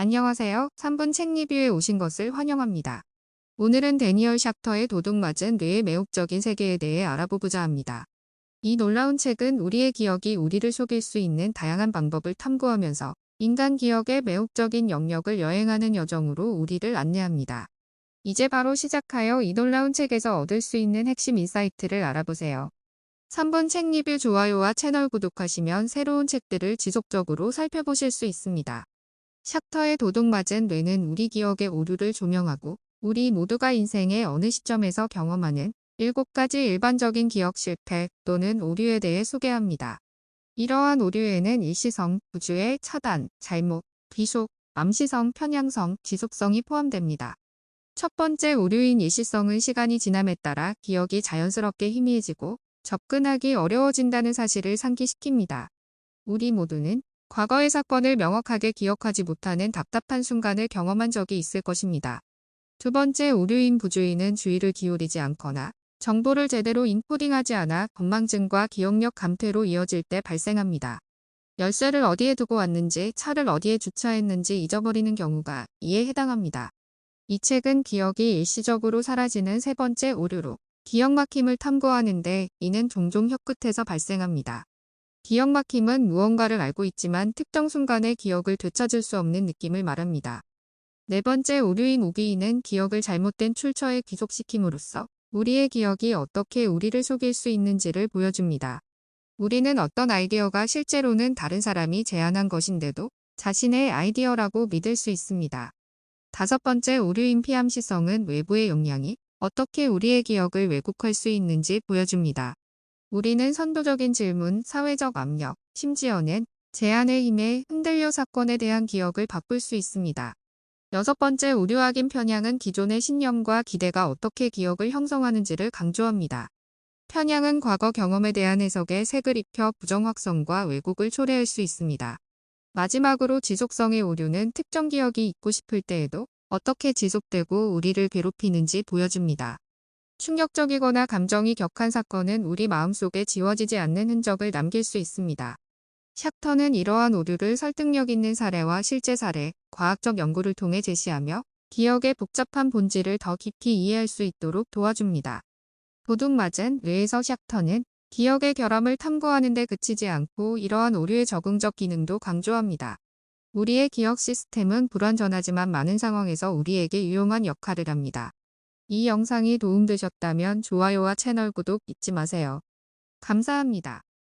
안녕하세요. 3분 책 리뷰에 오신 것을 환영합니다. 오늘은 데니얼 샤터의 도둑맞은 뇌의 매혹적인 세계에 대해 알아보고자 합니다. 이 놀라운 책은 우리의 기억이 우리를 속일 수 있는 다양한 방법을 탐구하면서 인간 기억의 매혹적인 영역을 여행하는 여정으로 우리를 안내합니다. 이제 바로 시작하여 이 놀라운 책에서 얻을 수 있는 핵심 인사이트를 알아보세요. 3분 책 리뷰 좋아요와 채널 구독하시면 새로운 책들을 지속적으로 살펴보실 수 있습니다. 샤터의 도둑맞은 뇌는 우리 기억의 오류를 조명하고 우리 모두가 인생의 어느 시점에서 경험하는 7가지 일반적인 기억 실패 또는 오류에 대해 소개합니다. 이러한 오류에는 일시성, 부주의 차단, 잘못, 비속, 암시성, 편향성, 지속성이 포함됩니다. 첫 번째 오류인 일시성은 시간이 지남에 따라 기억이 자연스럽게 희미해지고 접근하기 어려워진다는 사실을 상기시킵니다. 우리 모두는 과거의 사건을 명확하게 기억하지 못하는 답답한 순간을 경험한 적이 있을 것입니다. 두 번째 오류인 부주의는 주의를 기울이지 않거나 정보를 제대로 인코딩하지 않아 건망증과 기억력 감퇴로 이어질 때 발생합니다. 열쇠를 어디에 두고 왔는지 차를 어디에 주차했는지 잊어버리는 경우가 이에 해당합니다. 이 책은 기억이 일시적으로 사라지는 세 번째 오류로 기억 막힘을 탐구하는데 이는 종종 혀끝에서 발생합니다. 기억 막힘은 무언가를 알고 있지만 특정 순간의 기억을 되찾을 수 없는 느낌을 말합니다. 네 번째 오류인 오기인은 기억을 잘못된 출처에 귀속시킴으로써 우리의 기억이 어떻게 우리를 속일 수 있는지를 보여줍니다. 우리는 어떤 아이디어가 실제로는 다른 사람이 제안한 것인데도 자신의 아이디어라고 믿을 수 있습니다. 다섯 번째 오류인 피암시성은 외부의 영향이 어떻게 우리의 기억을 왜곡할 수 있는지 보여줍니다. 우리는 선도적인 질문, 사회적 압력, 심지어는 제안의 힘에 흔들려 사건에 대한 기억을 바꿀 수 있습니다. 여섯 번째 확인 편향은 기존의 신념과 기대가 어떻게 기억을 형성하는지를 강조합니다. 편향은 과거 경험에 대한 해석에 색을 입혀 부정확성과 왜곡을 초래할 수 있습니다. 마지막으로 지속성의 오류는 특정 기억이 잊고 싶을 때에도 어떻게 지속되고 우리를 괴롭히는지 보여줍니다. 충격적이거나 감정이 격한 사건은 우리 마음속에 지워지지 않는 흔적을 남길 수 있습니다. 샥터는 이러한 오류를 설득력 있는 사례와 실제 사례, 과학적 연구를 통해 제시하며 기억의 복잡한 본질을 더 깊이 이해할 수 있도록 도와줍니다. 도둑맞은 뇌에서 샥터는 기억의 결함을 탐구하는 데 그치지 않고 이러한 오류의 적응적 기능도 강조합니다. 우리의 기억 시스템은 불완전하지만 많은 상황에서 우리에게 유용한 역할을 합니다. 이 영상이 도움되셨다면 좋아요와 채널 구독 잊지 마세요. 감사합니다.